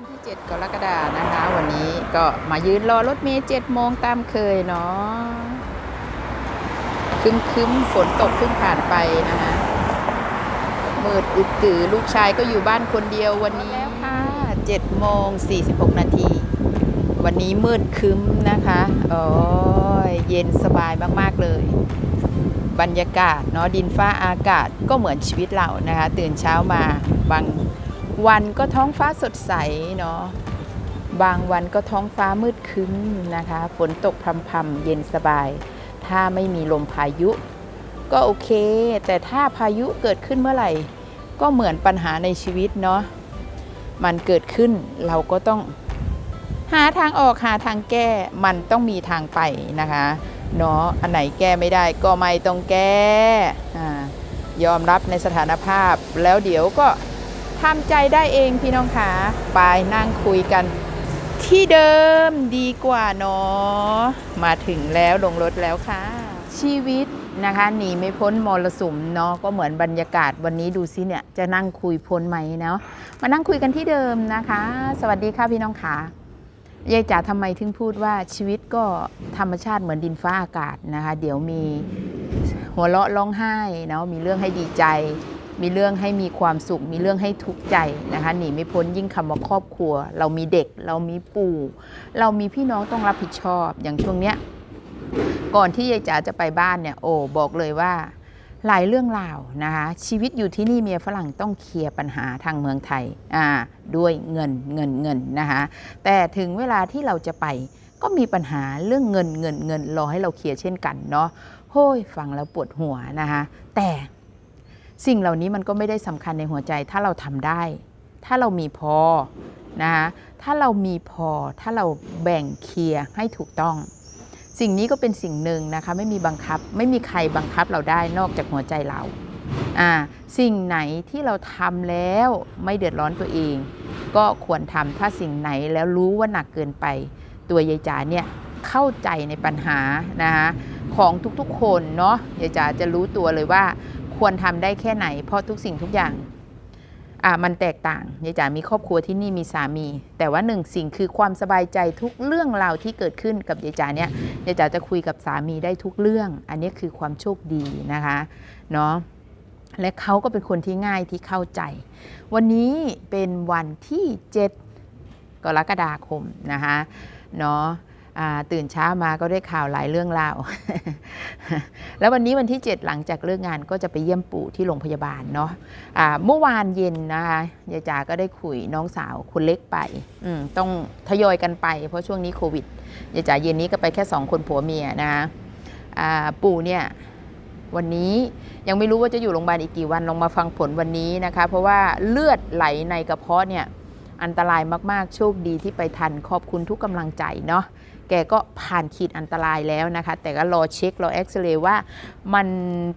วันที่ 7 กรกฎานะคะ วันนี้ก็มายืนรอรถเมล์7โมงตามเคยเนาะคึมคึมฝนตกเพิ่งผ่านไปนะคะมืดอึดตือลูกชายก็อยู่บ้านคนเดียววันนี้แล้วค่ะ7โมง 46 นาที วันนี้มืดคึ้มนะคะโอ้ยเย็นสบายมาก ๆ เลย บรรยากาศเนาะดินฟ้าอากาศก็เหมือนชีวิตเรานะคะ ตื่นเช้ามาบาง วันก็ท้องฟ้าสดใสเนาะบางวันก็ท้องฟ้ามืดครึ้มนะคะ ฝนตกพรำๆเย็นสบาย ถ้าไม่มีลมพายุ ก็โอเค แต่ถ้าพายุเกิดขึ้นเมื่อไหร่ ก็เหมือนปัญหาในชีวิตเนาะมันเกิดขึ้นเราก็ต้อง หาทางออกหาทางแก้มันต้องมีทางไปนะคะเนาะอันไหนแก้ไม่ได้ก็ไม่ต้องแก้อ่ยอมรับในสถานภาพแล้วเดี๋ยวก็ ทำใจได้เองพี่น้องขาไปนั่งคุยกัน ที่เดิมดีกว่าเนาะมาถึงแล้วลงรถแล้วค่ะ ชีวิตนะคะหนีไม่พ้นมรสุมเนาะก็เหมือนบรรยากาศวันนี้ดูซิเนี่ยจะนั่งคุยพ้นไหมเนาะมานั่งคุยกันที่เดิมนะคะ สวัสดีค่ะพี่น้องขายายจ๋าทำไมถึงพูดว่าชีวิตก็ธรรมชาติเหมือนดินฟ้าอากาศนะคะ เดี๋ยวมีหัวเราะร้องไห้เนาะมีเรื่องให้ดีใจ มีเรื่องให้มีความสุข มีเรื่องให้ทุกข์ใจนะคะหนีไม่พ้นยิ่งคำว่าครอบครัว เรามีเด็ก เรามีปู่ เรามีพี่น้องต้องรับผิดชอบ อย่างช่วงเนี้ยก่อนที่ยายจ๋าจะไปบ้านเนี่ยโอ้บอกเลยว่าหลายเรื่องราวนะคะชีวิตอยู่ที่นี่เมียฝรั่งต้องเคลียร์ปัญหาทางเมืองไทยอ่าด้วยเงินเงินเงินนะคะแต่ถึงเวลาที่เราจะไปก็มีปัญหาเรื่องเงินเงินเงินรอให้เราเคลียร์เช่นกันเนาะโฮ้ยฟังแล้วปวดหัวนะคะแต่ สิ่งเหล่านี้มันก็ไม่ได้สำคัญในหัวใจถ้าเราทำได้ ถ้าเรามีพอนะคะถ้าเรามีพอถ้าเราแบ่งเคลียร์ให้ถูกต้อง สิ่งนี้ก็เป็นสิ่งหนึ่งนะคะไม่มีบังคับไม่มีใครบังคับเราได้นอกจากหัวใจเราอ่าสิ่งไหนที่เราทำแล้วไม่เดือดร้อนตัวเอง ก็ควรทำถ้าสิ่งไหนแล้วรู้ว่าหนักเกินไป ตัวยายจ๋าเนี่ยเข้าใจในปัญหานะคะของทุกๆคนเนาะยายจ๋าจะรู้ตัวเลยว่า ควรทำได้แค่ไหน เพราะทุกสิ่งทุกอย่างอ่ามันแตกต่างยายจ๋ามีครอบครัวที่นี่มีสามี แต่ว่าหนึ่งสิ่งคือความสบายใจทุกเรื่องราวที่เกิดขึ้นกับยายจ๋าเนี่ยยายจ๋าจะคุยกับสามีได้ทุกเรื่อง อันนี้คือความโชคดีนะคะเนาะและเขาก็เป็นคนที่ง่ายที่เข้าใจ วันนี้เป็นวันที่ 7 กรกฎาคมนะคะเนาะอ่า ตื่นเช้ามาก็ได้ข่าวหลายเรื่องราว แล้ววันนี้วันที่ 7 หลังจากเลิกงานก็จะไปเยี่ยมปู่ที่โรงพยาบาลเนาะเมื่อวานเย็นนะคะยายจ๋าก็ได้คุยน้องสาวคนเล็กไป ต้องทยอยกันไป เพราะช่วงนี้โควิดยายจ๋าเย็นนี้ก็ไปแค่ 2 คนผัวเมียนะคะปู่เนี่ยวันนี้ยังไม่รู้ว่าจะอยู่โรงพยาบาลอีกกี่วันลองมาฟังผลวันนี้นะคะ เพราะว่าเลือดไหลในกระเพาะเนี่ยอันตรายมาก ๆ โชคดีที่ไปทันขอบคุณทุกกำลังใจเนาะ แกก็ผ่านขีดอันตรายแล้วนะคะ แต่ก็รอเช็ครอเอ็กซเรย์ว่ามัน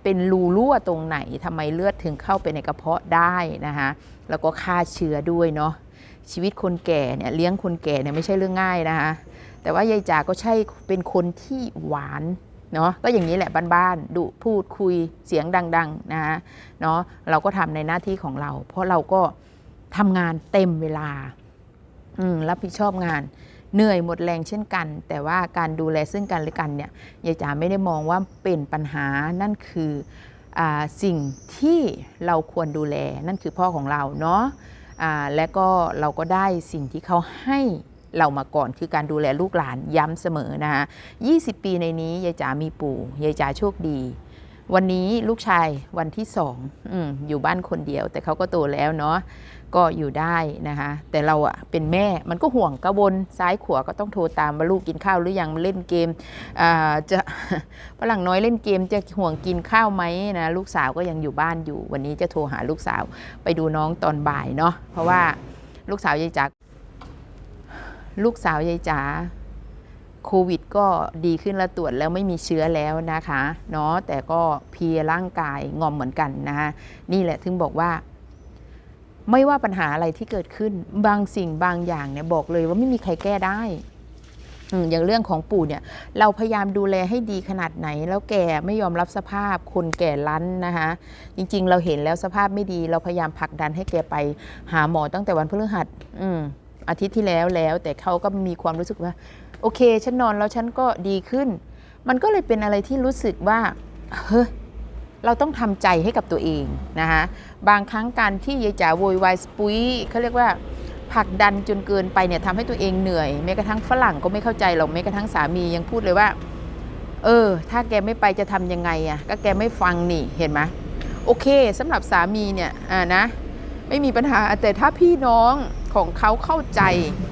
เป็นรูรั่วตรงไหนทำไมเลือดถึงเข้าไปในกระเพาะได้นะคะแล้วก็ฆ่าเชื้อด้วยเนาะชีวิตคนแก่เนี่ยเลี้ยงคนแก่เนี่ยไม่ใช่เรื่องง่ายนะคะแต่ว่ายายจ๋าก็ใช่เป็นคนที่หวานเนาะก็อย่างนี้แหละบ้านๆดุพูดคุยเสียงดังๆนะเนาะเราก็ทำในหน้าที่ของเรา เพราะเราก็ทำงานเต็มเวลารับผิดชอบงาน เหนื่อยหมดแรงเช่นกัน แต่ว่าการดูแลซึ่งกันและกันเนี่ยยายจ๋าไม่ได้มองว่าเป็นปัญหานั่นคืออสิ่งที่เราควรดูแลนั่นคือพ่อของเราเนาะและก็เราก็ได้สิ่งที่เขาให้เรามาก่อนคือการดูแลลูกหลานย้ำเสมอนะคะ20 ปีในนี้ยายจ๋ามีปู่ยายจ๋าโชคดี วันนี้ลูกชายวันที่สองออยู่บ้านคนเดียว แต่เขาก็โตแล้วเนาะ ก็อยู่ได้นะคะ แต่เราอะเป็นแม่มันก็ห่วงกระวนซ้ายขวาก็ต้องโทรตามว่าลูกกินข้าวหรือยังเล่นเกมจะฝรั่งน้อยเล่นเกมจะห่วงกินข้าวไหมนะลูกสาวก็ยังอยู่บ้านอยู่ วันนี้จะโทรหาลูกสาวไปดูน้องตอนบ่ายเนาะเพราะว่าลูกสาวยายจ๋าลูกสาวยายจ๋าโควิดก็ดีขึ้นแล้วตรวจแล้วไม่มีเชื้อแล้วนะคะเนาะแต่ก็เพียร่างกายงอมเหมือนกันนะคะนี่แหละถึงบอกว่า ไม่ว่าปัญหาอะไรที่เกิดขึ้น บางสิ่งบางอย่างเนี่ยบอกเลยว่าไม่มีใครแก้ได้อย่างเรื่องของปู่เนี่ย เราพยายามดูแลให้ดีขนาดไหน แล้วแกไม่ยอมรับสภาพคนแก่รั้นนะคะ จริง ๆ เราเห็นแล้วสภาพไม่ดี เราพยายามผลักดันให้แกไปหาหมอตั้งแต่วันพฤหัสอืมอาทิตย์ที่แล้วแล้ว แต่เขาก็มีความรู้สึกว่า โอเค ฉันนอนแล้วฉันก็ดีขึ้น มันก็เลยเป็นอะไรที่รู้สึกว่า เฮ้ย เราต้องทำใจให้กับตัวเองนะคะบางครั้งการที่ยายจ๋าโวยวายสปุยเขาเรียกว่าผลักดันจนเกินไปเนี่ยทำให้ตัวเองเหนื่อยแม้กระทั่งฝรั่งก็ไม่เข้าใจหรอกแม้กระทั่งสามียังพูดเลยว่า เออ ถ้าแกไม่ไปจะทำยังไงอะ่ะก็แกไม่ฟังนี่เห็นไหมโอเคสำหรับสามีเนี่ยอ่านะไม่มีปัญหาแต่ถ้าพี่น้องของเขาเข้าใจ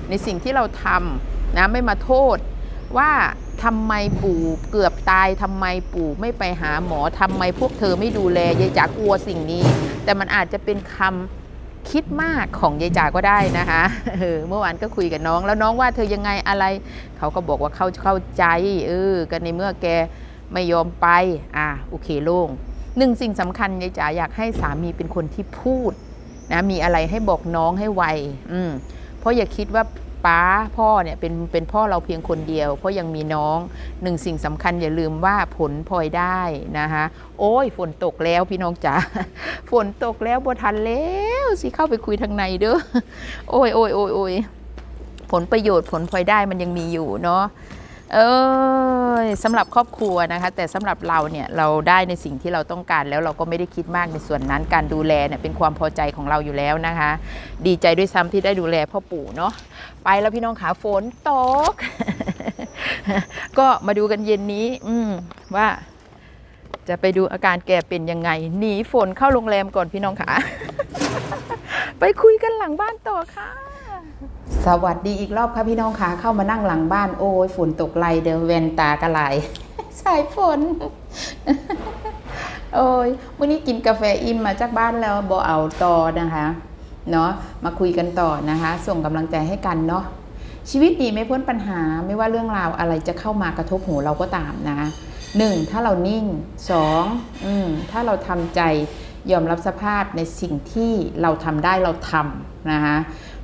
ในสิ่งที่เราทำนะไม่มาโทษว่า ทำไมปู่เกือบตายทำไมปู่ไม่ไปหาหมอทำไมพวกเธอไม่ดูแลยายจ๋ากลัวสิ่งนี้ แต่มันอาจจะเป็นคำคิดมากของยายจ๋าก็ได้นะคะเออเมื่อวานก็คุยกับน้อง แล้วน้องว่าเธอยังไงอะไร เขาก็บอกว่าเขาเข้าใจเออกันในเมื่อแกไม่ยอมไป อะโอเคโล่งหนึ่งสิ่งสำคัญยายจ๋าอยากให้สามีเป็นคนที่พูดนะมีอะไรให้บอกน้องให้ไวอืมเพราะอย่าคิดว่า ป้าพ่อเนี่ยเป็นเป็นพ่อเราเพียงคนเดียว เพราะยังมีน้องหนึ่งสิ่งสำคัญอย่าลืมว่าผลพลอยได้นะคะโอ้ยฝนตกแล้วพี่น้องจ๋าฝนตกแล้วบัทันแล้วสิเข้าไปคุยทางในเด้อโอ้ยโอ้ยโอ้ยโอ้ยผลประโยชน์ผลพลอยได้มันยังมีอยู่เนาะ เออสำหรับครอบครัวนะคะ แต่สำหรับเราเนี่ยเราได้ในสิ่งที่เราต้องการแล้วเราก็ไม่ได้คิดมากในส่วนนั้นการดูแลเนี่ยเป็นความพอใจของเราอยู่แล้วนะคะ ดีใจด้วยซ้ำที่ได้ดูแลพ่อปู่เนาะไปแล้วพี่น้องขาฝนตก ก็มาดูกันเย็นนี้ อืว่า จะไปดูอาการแกเป็นยังไงหนีฝนเข้าโรงแรมก่อนพี่น้องขาไปคุยกันหลังบ้านต่อค่ะ สวัสดีอีกรอบค่ะพี่น้องค่ะ เข้ามานั่งหลังบ้านโอ้ยฝนตกไลเดอเวนตากระไหลสายฝน โอ้ยมื่อนี้กินกาแฟอิ่มมาจากบ้านแล้วบอเอาต่อนะคะเนาะมาคุยกันต่อนะคะ ส่งกำลังใจให้กันเนาะชีวิตดีไม่พ้นปัญหาไม่ว่าเรื่องราวอะไรจะเข้ามากระทบหูเราก็ตามนะคะหนึ่งถ้าเรานิ่งสองอืมถ้าเราทำใจยอมรับสภาพในสิ่งที่เราทำได้เราทำนะคะ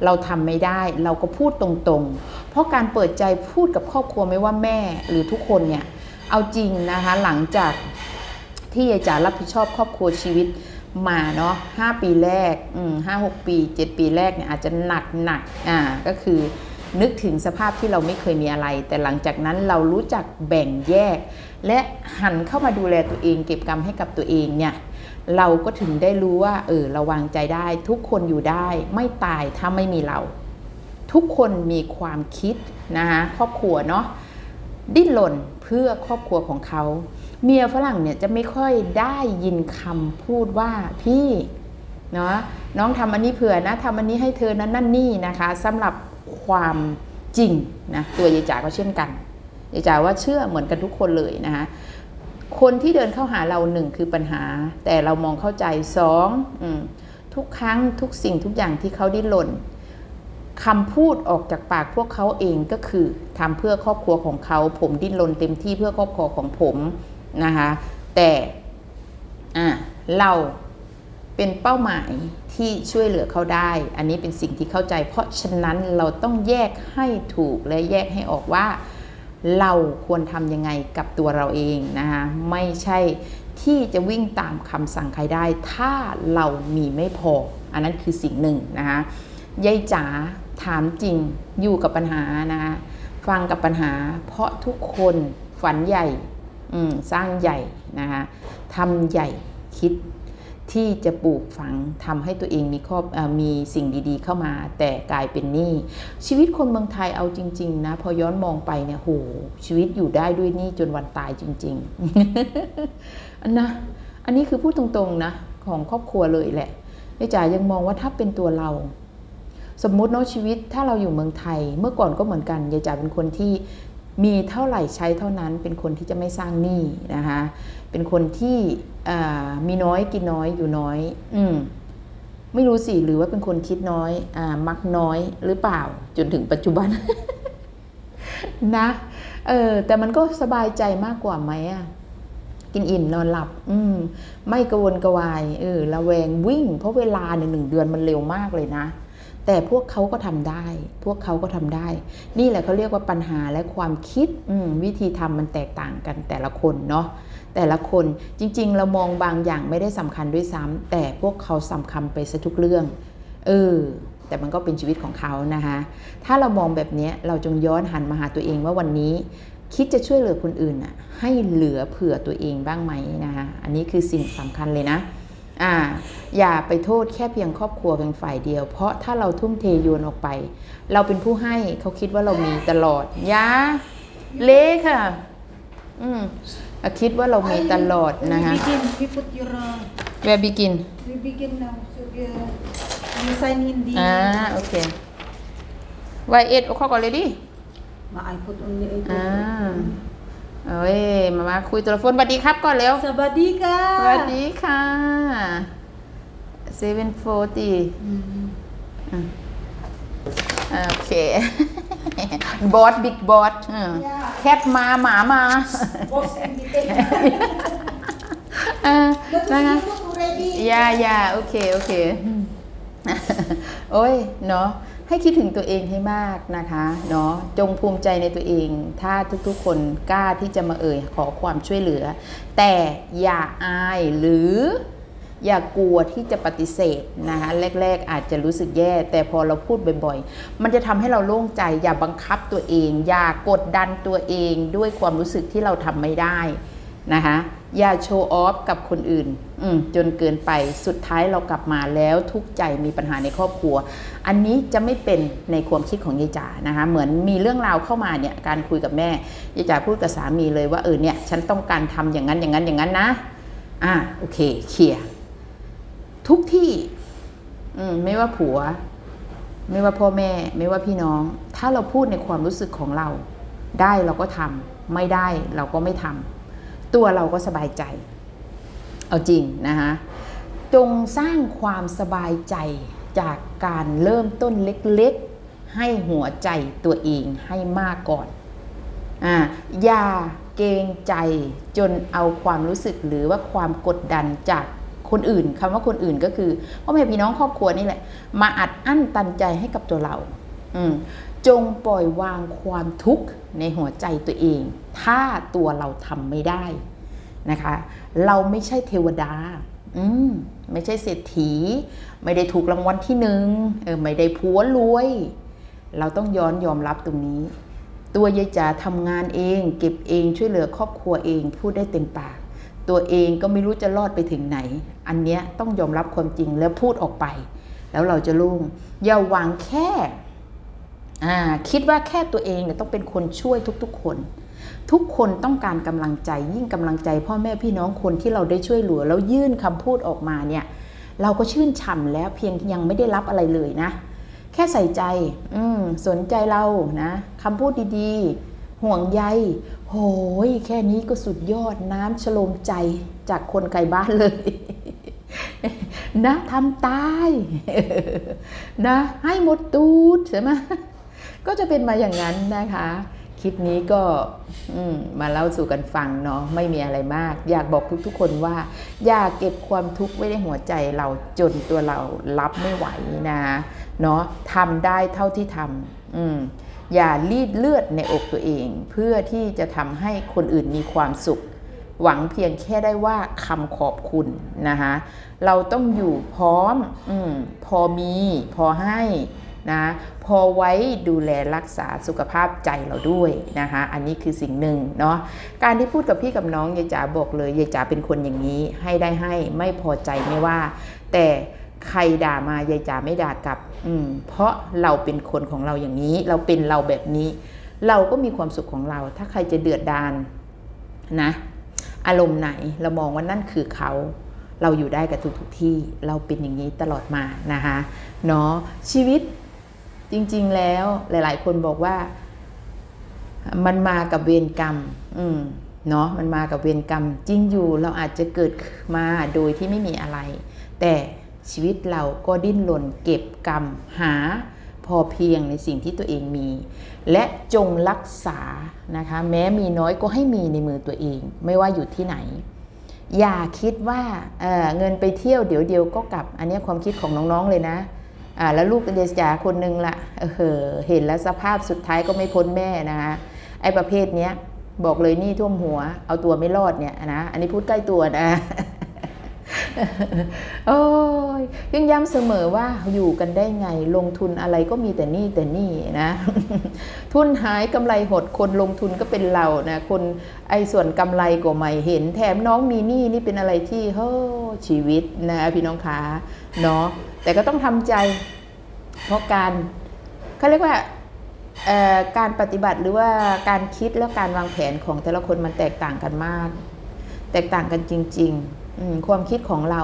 เราทำไม่ได้เราก็พูดตรงๆ เพราะการเปิดใจพูดกับครอบครัวไม่ว่าแม่หรือทุกคนเนี่ยเอาจริงนะคะหลังจากที่ยายจ๋ารับผิดชอบครอบครัวชีวิตมาเนาะห้าปีแรกอืมห้าหกปีเจ็ดปีแรกเนี่ยอาจจะหนักหนักอ่าก็คือนึกถึงสภาพที่เราไม่เคยมีอะไร แต่หลังจากนั้นเรารู้จักแบ่งแยก และหันเข้ามาดูแลตัวเอง เก็บกรรมให้กับตัวเองเนี่ย เราก็ถึงได้รู้ว่า เออเราวางใจได้ ทุกคนอยู่ได้ ไม่ตายถ้าไม่มีเรา ทุกคนมีความคิดนะคะครอบครัวเนาะดิ้นรนเพื่อครอบครัวของเขาเมียฝรั่งเนี่ยจะไม่ค่อยได้ยินคำพูดว่าพี่เนาะน้องทำอันนี้เผื่อนะทำอันนี้ให้เธอนั้นนั่นนี่นะคะสำหรับความจริงนะตัวยายจ๋าก็เช่นกันยายจ๋าว่าเชื่อเหมือนกันทุกคนเลยนะคะ คนที่เดินเข้าหาเราหนึ่งคือปัญหา แต่เรามองเข้าใจสองอทุกครั้งทุกสิ่งทุกอย่างที่เขาดิ้นรนคำพูดออกจากปากพวกเขาเองก็คือทำเพื่อครอบครัวของเขา ผมดิ้นรนเต็มที่เพื่อครอบครัวของผมนะคะแต่เราเป็นเป้าหมายที่ช่วยเหลือเขาได้ อันนี้เป็นสิ่งที่เข้าใจ เพราะฉะนั้นเราต้องแยกให้ถูกและแยกให้ออกว่า เราควรทำยังไงกับตัวเราเองนะคะไม่ใช่ที่จะวิ่งตามคำสั่งใครได้ ถ้าเรามีไม่พอ อันนั้นคือสิ่งหนึ่งนะคะยายจ๋าถามจริงอยู่กับปัญหานะคะฟังกับปัญหา เพราะทุกคนฝันใหญ่สร้างใหญ่นะคะทำใหญ่คิด ที่จะปลูกฝังทำให้ตัวเองมีครอบอมีสิ่งดีๆ เข้ามา แต่กลายเป็นหนี้ชีวิตคนเมืองไทยเอาจริง ๆ นะ พอย้อนมองไปเนี่ยโหชีวิตอยู่ได้ด้วยหนี้จนวันตายจริงๆอันนะอันนี้คือพูดตรงๆนะของครอบครัวเลยแหละยายจ๋ายังมองว่าถ้าเป็นตัวเรา สมมุติเนาะชีวิตถ้าเราอยู่เมืองไทย เมื่อก่อนก็เหมือนกันยายจ๋าเป็นคนที่ มีเท่าไหร่ใช้เท่านั้นเป็นคนที่จะไม่สร้างหนี้นะคะเป็นคนที่มีน้อยกินน้อยอยู่น้อย อืมไม่รู้สิหรือว่าเป็นคนคิดน้อยอมักน้อยหรือเปล่า จนถึงปัจจุบัน นะเออแต่มันก็สบายใจมากกว่าไหมอะกินอิ่มนอนหลับ อืมไม่กระวนกระวายเออระแวงวิ่ง เพราะเวลาในหนึ่งเดือนมันเร็วมากเลยนะ แต่พวกเขาก็ทำได้ พวกเขาก็ทำได้ นี่แหละเขาเรียกว่าปัญหาและความคิดวิธีทำมันแตกต่างกันแต่ละคนเนาะแต่ละคนจริง ๆ เรามองบางอย่างไม่ได้สำคัญด้วยซ้ำแต่พวกเขาสำคัญไปซะทุกเรื่องเออแต่มันก็เป็นชีวิตของเขานะคะถ้าเรามองแบบนี้เราจงย้อนหันมาหาตัวเองว่าวันนี้ คิดจะช่วยเหลือคนอื่นน่ะให้เหลือเผื่อตัวเองบ้างไหมนะคะอันนี้คือสิ่งสำคัญเลยนะ อ่าอย่าไปโทษแค่เพียงครอบครัวเพียงฝ่ายเดียว เพราะถ้าเราทุ่มเทโยนออกไป เราเป็นผู้ให้เขาคิดว่าเรามีตลอดยาเละค่ะ อืมคิดว่าเรามีตลอดนะคะ We begin. We put your. Uh, Where begin we begin now. So we, uh, you sign in the. อ่าโอเค Why eight o'clock already Ma, I put only eight. อ่า เอ้ยมามาคุยโทรศัพท์สวัสดีครับก่อนเร็ว Sabadika. สวัสดีค่ะ seven forty Mm. โอเค บอสบิ๊กบอสแคทมาหมามา Boss invitation. เออ But นะคะ we look ready. ยายาโอเค โอเค โอ้ย เนาะ ให้คิดถึงตัวเองให้มากนะคะเนาะจงภูมิใจในตัวเอง ถ้าทุกๆ คนกล้าที่จะมาเอ่ยขอความช่วยเหลือ แต่อย่าอายหรืออย่ากลัวที่จะปฏิเสธนะคะแรก ๆ อาจจะรู้สึกแย่ แต่พอเราพูดบ่อยๆ มันจะทำให้เราโล่งใจ อย่าบังคับตัวเอง อย่ากดดันตัวเองด้วยความรู้สึกที่เราทำไม่ได้ นะคะอย่าโชว์ออฟกับคนอื่นจนเกินไปสุดท้ายเรากลับมาแล้วทุกใจมีปัญหาในครอบครัว อันนี้จะไม่เป็นในความคิดของยายจ๋านะคะเหมือนมีเรื่องราวเข้ามาเนี่ยการคุยกับแม่ยายจ๋าพูดกับสามีเลยว่าเออเนี่ยฉันต้องการทำอย่างนั้นอย่างนั้นอย่างนั้นนะอ่าโอเคเคลียร์ทุกที่อืไม่ว่าผัว ไม่ว่าพ่อแม่ ไม่ว่าพี่น้อง ถ้าเราพูดในความรู้สึกของเรา ได้เราก็ทำไม่ได้เราก็ไม่ทำ ตัวเราก็สบายใจ เอาจริงนะคะจงสร้างความสบายใจจากการเริ่มต้นเล็กๆ ให้หัวใจตัวเองให้มากก่อนอ่าอย่าเกรงใจจนเอาความรู้สึกหรือว่าความกดดันจากคนอื่นคำว่าคนอื่นก็คือพ่อแม่พี่น้องครอบครัวนี่แหละ มาอัดอั้นตันใจให้กับตัวเรา อืม จงปล่อยวางความทุกข์ในหัวใจตัวเอง ถ้าตัวเราทำไม่ได้นะคะ เราไม่ใช่เทวดา อืมไม่ใช่เศรษฐี ไม่ได้ถูกรางวัลที่หนึ่งเออไม่ได้ผัวรวย เราต้องย้อนยอมรับตรงนี้ ตัวยายจ๋าทำงานเอง เก็บเองช่วยเหลือครอบครัวเองพูดได้เต็มปาก ตัวเองก็ไม่รู้จะรอดไปถึงไหน อันเนี้ยต้องยอมรับความจริงแล้วพูดออกไป แล้วเราจะรุ่งอย่าหวังแค่ คิดว่าแค่ตัวเองเนี่ยต้องเป็นคนช่วยทุกๆ คน ทุกคนต้องการกำลังใจ ยิ่งกำลังใจ พ่อแม่พี่น้องคนที่เราได้ช่วยเหลือแล้วยื่นคำพูดออกมาเนี่ย เราก็ชื่นฉ่ำแล้วเพียงยังไม่ได้รับอะไรเลยนะ แค่ใส่ใจอืสนใจเรานะคำพูดดีๆ ห่วงใยโหยแค่นี้ก็สุดยอดน้ำชโลมใจจากคนไกลบ้านเลยนะทำตายนะให้หมดตูดใช่ไหม ก็จะเป็นมาอย่างนั้นนะคะ คลิปนี้ก็มมาเล่าสู่กันฟังเนาะไม่มีอะไรมาก อยากบอกทุกๆคนว่า อย่าเก็บความทุกข์ไว้ในหัวใจเราจนตัวเรารับไม่ไหวนะเนาะทำได้เท่าที่ทำอืมอย่ารีดเลือดในอกตัวเอง เพื่อที่จะทำให้คนอื่นมีความสุข หวังเพียงแค่ได้ว่าคำขอบคุณนะคะเราต้องอยู่พร้อมอมพอมี พอให้ นะพอไว้ดูแลรักษาสุขภาพใจเราด้วยนะคะอันนี้คือสิ่งหนึ่งเนาะการที่พูดกับพี่กับน้องยายจ๋าบอกเลยยายจ๋าเป็นคนอย่างนี้ให้ได้ให้ไม่พอใจไม่ว่า แต่ใครด่ามายายจ๋าไม่ด่ากลับอืมเพราะเราเป็นคนของเราอย่างนี้ เราเป็นเราแบบนี้ เราก็มีความสุขของเรา ถ้าใครจะเดือดดานนะอารมณ์ไหนเรามองว่านั่นคือเขาเราอยู่ได้กับทุกทุกๆที่เราเป็นอย่างนี้ตลอดมานะคะเนาะชีวิต จริง ๆ แล้วหลาย ๆ คนบอกว่า มันมากับเวรกรรม อืมเนาะมันมากับเวรกรรมจริงอยู่เราอาจจะเกิดมาโดยที่ไม่มีอะไร แต่ชีวิตเราก็ดิ้นรนเก็บกรรมหาพอเพียงในสิ่งที่ตัวเองมี และจงรักษานะคะ แม้มีน้อยก็ให้มีในมือตัวเอง ไม่ว่าอยู่ที่ไหน อย่าคิดว่าเเงินไปเที่ยวเดี๋ยวเดียวก็กลับ อันนี้ความคิดของน้องๆเลยนะ อ่าแล้วลูกเดชจ๋าคนนึงละเออเห็นแล้วสภาพสุดท้ายก็ไม่พ้นแม่นะคะไอ้ประเภทเนี้ยบอกเลยนี่ท่วมหัว เอาตัวไม่รอดเนี่ยนะอันนี้พูดใกล้ตัวนะโอ้ยยังย้ำเสมอว่าอยู่กันได้ไงลงทุนอะไรก็มีแต่นี่แต่นี่นะ ทุนหายกำไรหดคนลงทุนก็เป็นเรานะคนไอ้ส่วนกำไรก็ไม่เห็น แถมน้องมีหนี้นี่เป็นอะไรที่เฮ้อชีวิตนะพี่น้องคะเนาะ แต่ก็ต้องทำใจ เพราะการเขาเรียกว่าการปฏิบัติหรือว่าการคิดและการวางแผนของแต่ละคนมันแตกต่างกันมาก แตกต่างกันจริงๆความคิดของเรา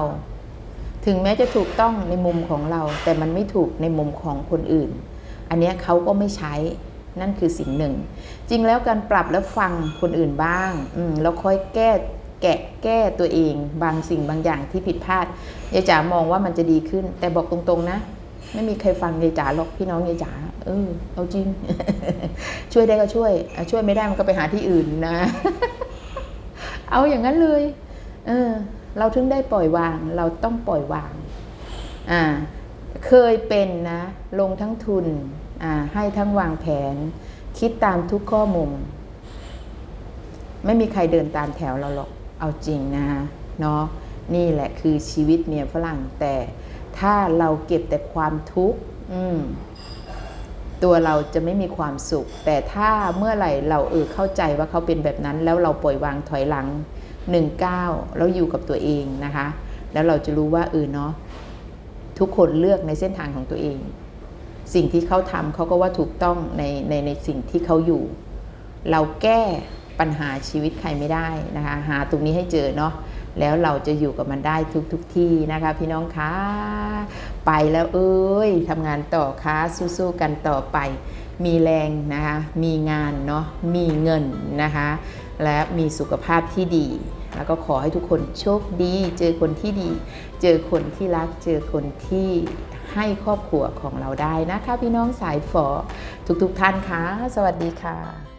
ถึงแม้จะถูกต้องในมุมของเรา แต่มันไม่ถูกในมุมของคนอื่น อันนี้เขาก็ไม่ใช้นั่นคือสิ่งหนึ่ง จริงแล้วการปรับและฟังคนอื่นบ้างแล้วค่อยแก้ แกะแก้ตัวเองบางสิ่งบางอย่างที่ผิดพลาดยายจ๋ามองว่ามันจะดีขึ้น แต่บอกตรงๆนะ ไม่มีใครฟังยายจ๋าหรอกพี่น้องยายจ๋าเออเอาจริง ช่วยได้ก็ช่วย ช่วยไม่ได้มันก็ไปหาที่อื่นนะ เอาอย่างนั้นเลย เออ เราถึงได้ปล่อยวาง เราต้องปล่อยวาง อ่า เคยเป็นนะ ลงทั้งทุน อ่า ให้ทั้งวางแผน คิดตามทุกข้อมุม ไม่มีใครเดินตามแถวเราหรอก เอาจริงนะเนาะนี่แหละคือชีวิตเมียฝรั่งแต่ถ้าเราเก็บแต่ความทุกข์ตัวเราจะไม่มีความสุข แต่ถ้าเมื่อไหร่เราเออเข้าใจว่าเขาเป็นแบบนั้น แล้วเราปล่อยวางถอยหลังหนึ่งก้าวแล้วอยู่กับตัวเองนะคะ แล้วเราจะรู้ว่าเออเนาะทุกคนเลือกในเส้นทางของตัวเอง สิ่งที่เขาทำเขาก็ว่าถูกต้องในในในสิ่งที่เขาอยู่ เราแก้ ปัญหาชีวิตใครไม่ได้นะคะหาตรงนี้ให้เจอเนาะแล้วเราจะอยู่กับมันได้ทุกทุกที่นะคะ พี่น้องคะไปแล้วเอ้ยทำงานต่อคะสู้ๆกันต่อไป มีแรงนะคะ มีงานเนาะมีเงินนะคะ และมีสุขภาพที่ดี แล้วก็ขอให้ทุกคนโชคดี เจอคนที่ดี เจอคนที่รัก เจอคนที่ให้ครอบครัวของเราได้นะคะ พี่น้องสายฝอทุกๆท่านคะสวัสดีค่ะ